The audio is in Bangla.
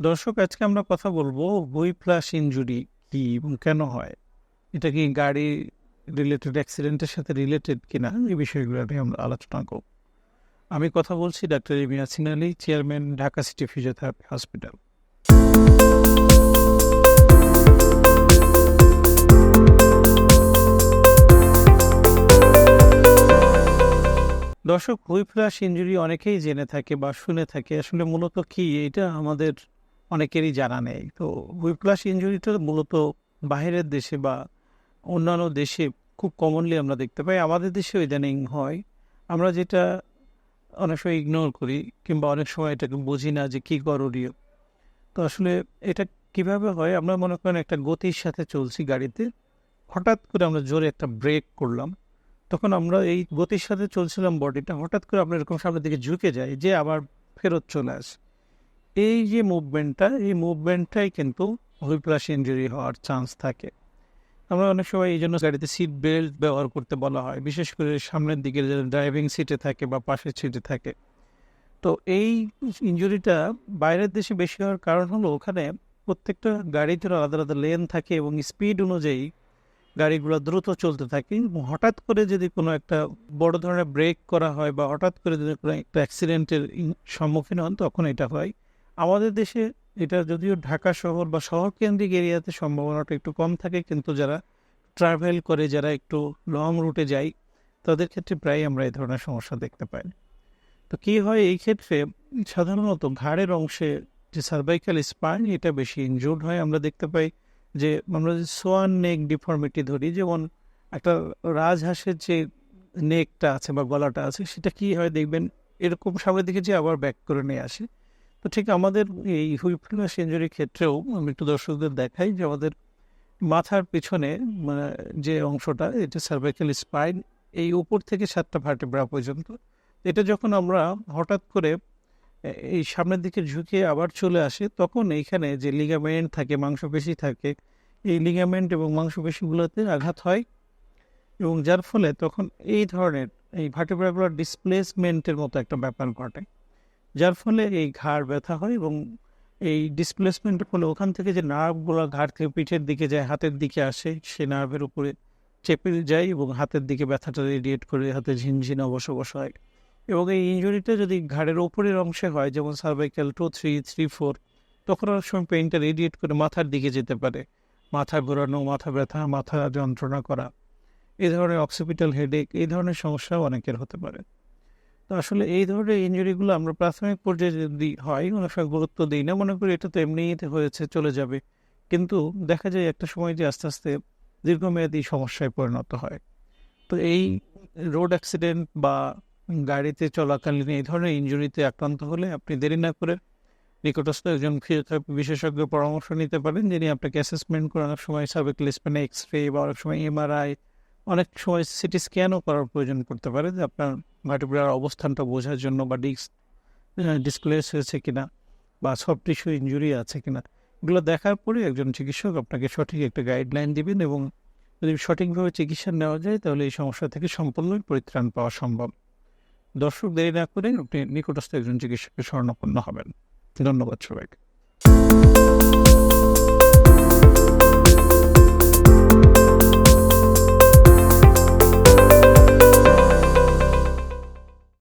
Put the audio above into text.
দর্শক, আজকে আমরা কথা বলব হুই প্লাস ইঞ্জুরি কি এবং কেন হয়? এটা কি গাড়ি রিলেটেড অ্যাক্সিডেন্টের সাথে রিলেটেড কিনা এই বিষয়গুলো নিয়ে আমরা আলোচনা করব। আমি কথা বলছি ডাক্তার ইমিয়া সিনালি chairman Dhaka city physiotherapy hospital দর্শক হুইপ্লাস ইঞ্জুরি অনেকেই জেনে থাকে বা শুনে থাকে। আসলে মূলত কি? এটা আমাদের অনেকেরই জানা নেই। তো হুইপ্লাস ইঞ্জুরিটা মূলত বাইরের দেশে বা অন্যান্য দেশে খুব কমনলি আমরা দেখতে পাই। আমাদের দেশেও ইদানিং হয়। আমরা যেটা অনেক সময় ইগনোর করি কিংবা অনেক সময় এটাকে বুঝি না যে কী করণীয়। তো আসলে এটা কীভাবে হয়? আমরা মনে করেন একটা গতির সাথে চলছি গাড়িতে। হঠাৎ করে আমরা জোরে একটা ব্রেক করলাম। তখন আমরা এই গতির সাথে চলছিলাম বডিটা হঠাৎ করে আমরা এরকম সামনের দিকে ঝুঁকে যাই যে আবার ফেরত চলে আসে। এই যে মুভমেন্টটা এই মুভমেন্টটাই কিন্তু হুইপ্লাস ইঞ্জুরি হওয়ার চান্স থাকে। আমরা অনেক সময় এই জন্য গাড়িতে সিট বেল্ট ব্যবহার করতে বলা হয়। বিশেষ করে সামনের দিকে ড্রাইভিং সিটে থাকে বা পাশের সিটে থাকে। তো এই ইঞ্জুরিটা বাইরের দেশে বেশি হওয়ার কারণ হলো ওখানে প্রত্যেকটা গাড়িতে আলাদা আলাদা লেন থাকে এবং স্পিড অনুযায়ী গাড়িগুলো দ্রুত চলতে থাকে। হঠাৎ করে যদি কোনো একটা বড় ধরনের ব্রেক করা হয় বা হঠাৎ করে যদি কোনো একটা অ্যাক্সিডেন্টের সম্মুখীন হন, তখন এটা হয়। আমাদের দেশে এটা যদিও ঢাকা শহর বা শহর কেন্দ্রিক এরিয়াতে সম্ভাবনাটা একটু কম থাকে, কিন্তু যারা ট্রাভেল করে, যারা একটু লং রুটে যায়, তাদের ক্ষেত্রে প্রায় আমরা এই ধরনের সমস্যা দেখতে পাই। তো কী হয় এই ক্ষেত্রে? সাধারণত ঘাড়ের অংশে যে সার্ভাইকাল স্পাইন এটা বেশি ইনজুর্ড হয়। আমরা দেখতে পাই যে আমরা যদি সোয়ান নেক ডিফর্মিটি ধরি, যেমন একটা রাজহাঁসের যে নেকটা আছে বা গলাটা আছে, সেটা কি হয় দেখবেন? এরকম সামনের দিকে যে আবার ব্যাক করে নিয়ে আসে। তো ঠিক আমাদের এই হুইপ্লাস ইঞ্জুরির ক্ষেত্রেও আমি একটু দর্শকদের দেখাই যে আমাদের মাথার পিছনে মানে যে অংশটা, এটা সার্ভাইকাল স্পাইন এই উপর থেকে সাতটা ভার্টেব্রা পর্যন্ত। এটা যখন আমরা হঠাৎ করে এই সামনের দিকে ঝুঁকে আবার চলে আসে, তখন এইখানে যে লিগামেন্ট থাকে, মাংসপেশি থাকে, এই লিগামেন্ট এবং মাংসপেশিগুলোতে আঘাত হয়। এবং যার ফলে তখন এই ধরনের, এই ভার্টিব্রাগুলার ডিসপ্লেসমেন্টের মতো একটা ব্যাপার ঘটে। যার ফলে এই ঘাড় ব্যথা হয় এবং এই ডিসপ্লেসমেন্টের ফলে ওখান থেকে যে নার্ভগুলো ঘাড় থেকে পিঠের দিকে যায়, হাতের দিকে আসে, সে নার্ভের উপরে চেপে যায় এবং হাতের দিকে ব্যথাটা রেডিয়েট করে, হাতে ঝিনঝিন অবশ্য বস হয়। এবং এই ইঞ্জুরিটা যদি ঘাড়ের ওপরের অংশে হয়, যেমন cervical two three three four তখন অনেক সময় পেইনটা রেডিয়েট করে মাথার দিকে যেতে পারে। মাথা ঘোরানো, মাথা ব্যথা, মাথা যন্ত্রণা করা এই ধরনের অক্সিপিটাল হেডেক এই ধরনের সমস্যাও অনেকের হতে পারে। তো আসলে এই ধরনের ইঞ্জুরিগুলো আমরা প্রাথমিক পর্যায়ে যদি হয়, অনেক সময় গুরুত্ব দিই না, মনে করি এটা তো এমনিতে হয়েছে, চলে যাবে। কিন্তু দেখা যায় একটা সময় যে আস্তে আস্তে দীর্ঘমেয়াদী সমস্যায় পরিণত হয়। তো এই রোড অ্যাক্সিডেন্ট বা গাড়িতে চলাকালীন এই ধরনের ইঞ্জুরিতে আক্রান্ত হলে আপনি দেরি না করে নিকটস্থ একজন ফিজিওথেরাপি বিশেষজ্ঞ পরামর্শ নিতে পারেন, যিনি আপনাকে অ্যাসেসমেন্ট করে অনেক সময় সার্ভিক্যাল স্পেনে এক্স রে বা অনেক সময় এমআরআই অনেক সময় সিটি স্ক্যানও করার প্রয়োজন পড়তে পারে যে আপনার ভার্টিব্রার অবস্থানটা বোঝার জন্য বা ডিস্ক ডিসপ্লেস হয়েছে কিনা বা সব টিস্যু ইঞ্জুরি আছে কিনা। এগুলো দেখার পরে একজন চিকিৎসক আপনাকে সঠিক একটা গাইডলাইন দিবেন এবং যদি সঠিকভাবে চিকিৎসা নেওয়া যায় তাহলে এই সমস্যা থেকে সম্পূর্ণই পরিত্রাণ পাওয়া সম্ভব। দর্শক, দেরি না করে আপনি নিকটস্থ একজন চিকিৎসকের স্বর্ণপন্ন হবেন। ধন্যবাদ সবাইকে।